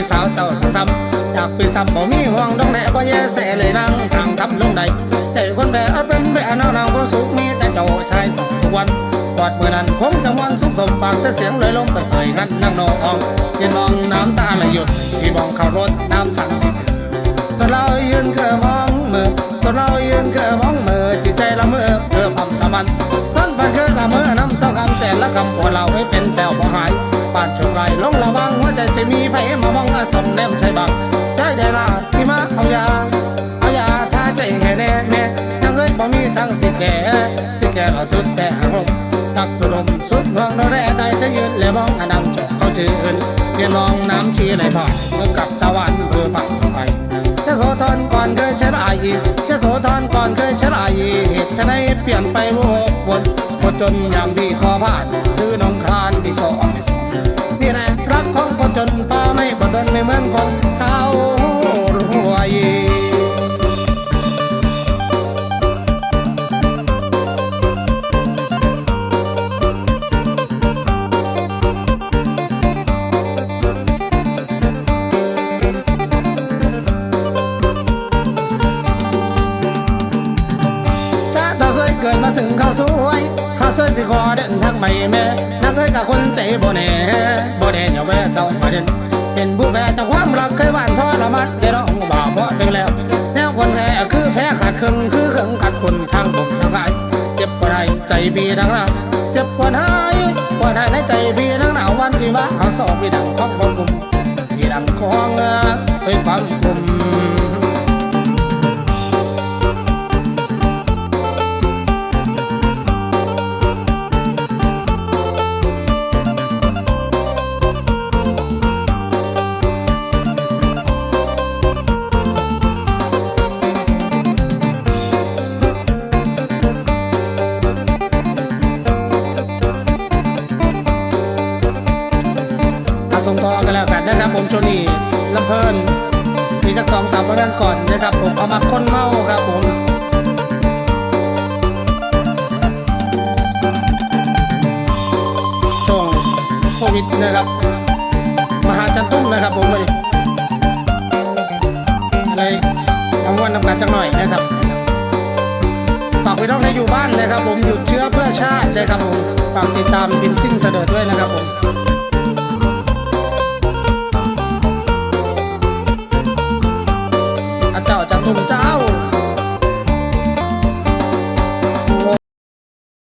ให้สาวเต่าสังทำอมีหวังดองแดดก็แย่แสเลยนั่งสั่งทำลงใดใจคนแบะเป็นแบะนาวๆก็สุขมีแต่เจ้าชายสักทุกวันกอดเมื่อนั้นคงจะวันสุขสมปากแต่เสียงเลยลงไปใส่กันนั่งนองยืนมองน้ำตาไหลหยุดที่มองข้ารถน้ำสั่งจนเรายืนเกือมองมือจนเรายืนเกือมองมือจิตใจละเมื่อเพื่อพัมตะมันต้นปันเกือละเมื่อน้ำเศร้าคำแสนและคำปวดเราให้เป็นแต้วพอายปานชมไรลงระวังว่าใจสิมีไฟมามองอาสมแนมใช่บังใจได้ละสิมาเอายาเอายาถ้าใจแค่แน่แน่ยังเอ้ยบ่มีทั้งสิแก่สิแก่สุดแต่อารมณ์ตักสุดมสุดหวงเราแร่ได้แต่ยืนและมองอนังจบเขาชื่นยืนมองน้ำชีไหลผ่านเมื่อกับตะวันเพื่อปักไปยโสธรก่อนเคยเชลายยโสธรก่อนเคยเชลายเหตุฉะนั้นเปลี่ยนไปโวกวนหมดจนอย่างที่คอผ่าน เหมือนคนเขารวยชาตาสวยเกิดมาถึงข้าวสวยข้าวสวยสิขอเดินทางไม่แม่นักเคยกับคนใจบ่แน่บ่แน่อย่าแวะเจ้ามาเด่น เป็นผู้แพ้แต่ความรักเคยหวานพอละมัดได้ร้องบ่าวเพราะถึงแล้วแนวคนแพ้คือแพ้ขาดครึ่งคือเครื่งขาดคนทางผมทางกายเจ็บปวดใจใจบีดังหลังเจ็บปวดหายปวดหายในใจบีดังหนาววันที่ว่าเขาสอบบีดังของบนกลุ่มบีดังของเอ่อเอ้ยความกลุ่ม อาส่งกันแล้วกันนะครับผมชนีลำเพลินมีสักสองสามวันก่อนนะครับผมเอามาค้นเมาครับผมช่วงโควิดนะครับ มหาจันตุ้มนะครับผมเลยอะไรเอาม้วนนำกันจังหน่อยนะครับฝากไปน้องในอยู่บ้านนะครับผมหยุดเชื้อเพื่อชาตินะครับผมฝากติดตามบินซิ่งเสด็จด้วยนะครับผม อาเจ้าจะทุ่มจ้า